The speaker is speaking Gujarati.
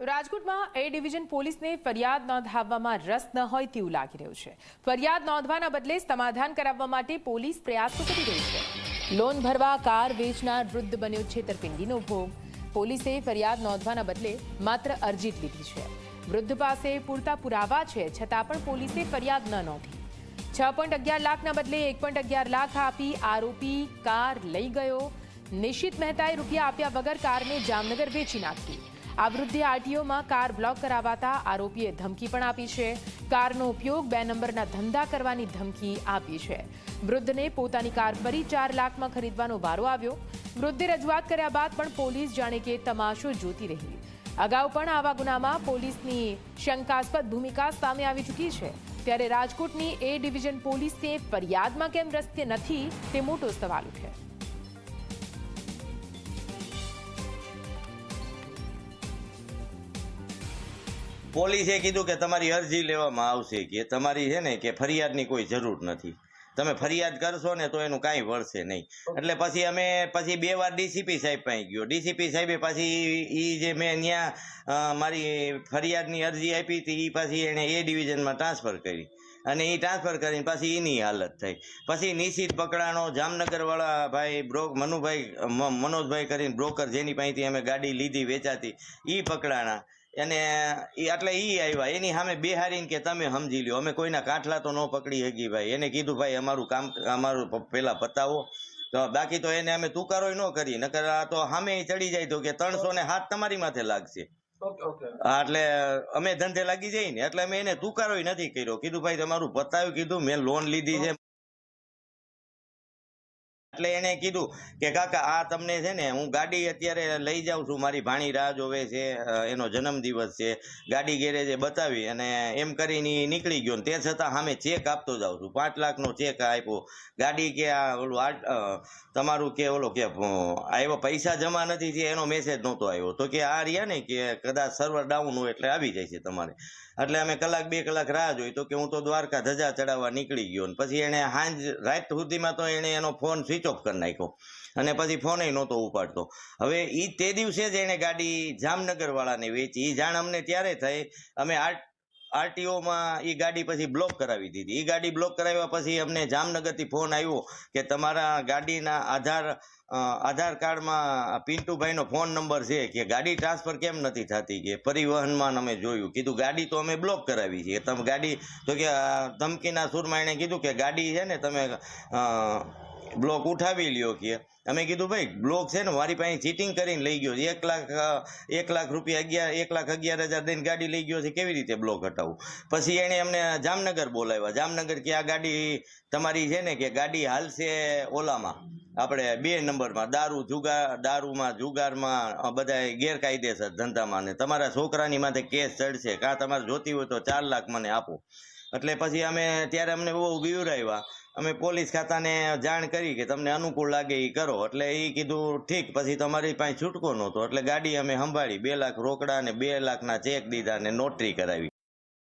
રાજકોટમાં એ ડિવિઝન પોલીસને ફરિયાદ નોંધાવવામાં રસ ન હોય તેવું લાગી રહ્યું છે. ફરિયાદ નોંધવાના બદલે સમાધાન કરાવવા માટે પોલીસ પ્રયાસો કરી રહી છે. લોન ભરવા, કાર વેચનાર વૃદ્ધ બન્યો છેતરપિંડીનો ભોગ. પોલીસે ફરિયાદ નોંધવાના બદલે માત્ર અરજી જ લીધી છે. વૃદ્ધ પાસે પૂરતા પુરાવા છે, છતાં પણ પોલીસે ફરિયાદ ન નોંધી. છ પોઈન્ટ અગિયાર લાખના બદલે એક પોઈન્ટ અગિયાર લાખ આપી આરોપી કાર લઈ ગયો. નિશિત મહેતાએ રૂપિયા આપ્યા વગર કારને જામનગર વેચી નાખી. આ વૃદ્ધે આરટીઓમાં કાર બ્લોક કરાવાતા આરોપીએ ધમકી પણ આપી છે. કારનો ઉપયોગ બે નંબરના ધંધા કરવાની ધમકી આપી છે. વૃદ્ધને પોતાની કાર ફરી ચાર લાખમાં ખરીદવાનો વારો આવ્યો. વૃદ્ધે રજૂઆત કર્યા બાદ પણ પોલીસ જાણે કે તમાશો જોતી રહી. અગાઉ પણ આવા ગુનામાં પોલીસની શંકાસ્પદ ભૂમિકા સામે આવી ચૂકી છે. ત્યારે રાજકોટની એ ડિવિઝન પોલીસને ફરિયાદમાં કેમ રસ્તે નથી તે મોટો સવાલ ઉઠે. પોલીસે કીધું કે તમારી અરજી લેવામાં આવશે કે તમારી છે ને કે ફરિયાદની કોઈ જરૂર નથી. તમે ફરિયાદ કરશો ને તો એનું કાંઈ વળશે નહીં. એટલે પછી અમે પછી બે વાર ડીસીપી સાહેબ પાસે ગયો. ડીસીપી સાહેબે પછી એ જે મેં ત્યાં મારી ફરિયાદની અરજી આપી હતી એ પછી એણે એ ડિવિઝનમાં ટ્રાન્સફર કરી. અને એ ટ્રાન્સફર કરીને પછી એની હાલત થઈ. પછી નિશિત પકડાણો જામનગરવાળા ભાઈ બ્રોક મનુભાઈ મનોજભાઈ કરીને બ્રોકર જેની પાસેથી અમે ગાડી લીધી, વેચાતી. એ પકડાણા અને ઈ એટલે એ આવ્યા. એની સામે બેહારીને કે તમે સમજી લ્યો અમે કોઈના કાંઠલા તો ન પકડી શકી ભાઈ. એને કીધું ભાઈ અમારું કામ અમારું પહેલાં પેલા પતાવો. તો બાકી તો એને અમે તુકારો ન કરી. નકર આ તો સામે ચડી જાય તો કે ત્રણસો ને હાથ તમારી માથે લાગશે. એટલે અમે ધંધે લાગી જઈએ ને એટલે અમે એને તુકારો નથી કર્યો. કીધું ભાઈ તમારું પતાવ્યું. કીધું મેં લોન લીધી છે. એટલે એને કીધું કે, કાકા, આ તમને છે ને, હું ગાડી અત્યારે લઈ જાઉં છું. મારી ભાણી રાહ જોવે છે એનો જન્મદિવસ છે. ગાડી ગેરેજે બતાવી અને એમ કરીને નીકળી ગયો. તે છતાં સામે ચેક આપતો જાઉં છું. પાંચ લાખનો ચેક આપ્યો. ગાડી કે આ ઓલું આ તમારું કે ઓલો કે આવ્યો પૈસા જમા નથી થયા, એનો મેસેજ નહોતો આવ્યો. તો કે આ રહ્યા ને કે કદાચ સર્વર ડાઉન હોય એટલે આવી જાય છે તમારે. એટલે અમે કલાક બે કલાક રાહ જોઈ. તો કે હું તો દ્વારકા ધજા ચડાવવા નીકળી ગયો પછી એને સાંજ રાત સુધીમાં તો એણે એનો ફોન સ્વિચ ઓફ કરી નાખ્યો. અને પછી ફોને નહોતો ઉપાડતો. હવે એ તે દિવસે જ એણે ગાડી જામનગરવાળાને વેચી. એ જાણ અમને ત્યારે થઈ, અમે આર, આરટીઓમાં એ ગાડી પછી બ્લોક કરાવી દીધી. એ ગાડી બ્લોક કરાવ્યા પછી અમને જામનગરથી ફોન આવ્યો કે તમારા ગાડીના આધાર આધાર કાર્ડમાં પિન્ટુભાઈનો ફોન નંબર છે કે ગાડી ટ્રાન્સફર કેમ નથી થતી કે પરિવહનમાં અમે જોયું. કીધું ગાડી તો અમે બ્લોક કરાવી છે. તમે ગાડી, તો કે ધમકીના સુરમાં એણે કીધું કે ગાડી છે ને તમે બ્લોક ઉઠાવી લ્યો કે. અમે કીધું, ભાઈ, બ્લોક છે ને, મારી પાસે ચીટિંગ કરીને લઈ ગયો. એક લાખ એક લાખ રૂપિયા અગિયાર, એક લાખ અગિયાર હજાર દઈને ગાડી લઈ ગયો છે. કેવી રીતે બ્લોક હટાવું? પછી એણે અમને જામનગર બોલાવ્યા. જામનગર કે આ ગાડી તમારી છે ને, કે ગાડી હાલશે ઓલામાં. આપણે બે નંબરમાં, દારૂ જુગાર, દારૂમાં, જુગારમાં બધા ગેરકાયદેસર ધંધામાં ને. તમારા છોકરાની માથે કેસ ચડશે. કાં તમારે જોતી હોય તો ચાર લાખ મને આપો. એટલે પછી અમે ત્યારે અમને બહુ બીવરાવ્યા અમે પોલીસ ખાતાને જાણ કરી કે તમને અનુકૂળ લાગે એ કરો. એટલે એ કીધું, ઠીક, પછી તમારી પાસે છૂટકો નહોતો. એટલે ગાડી અમે સંભાળી, બે લાખ રોકડા અને બે લાખના ચેક દીધા અને નોટરી કરાવી.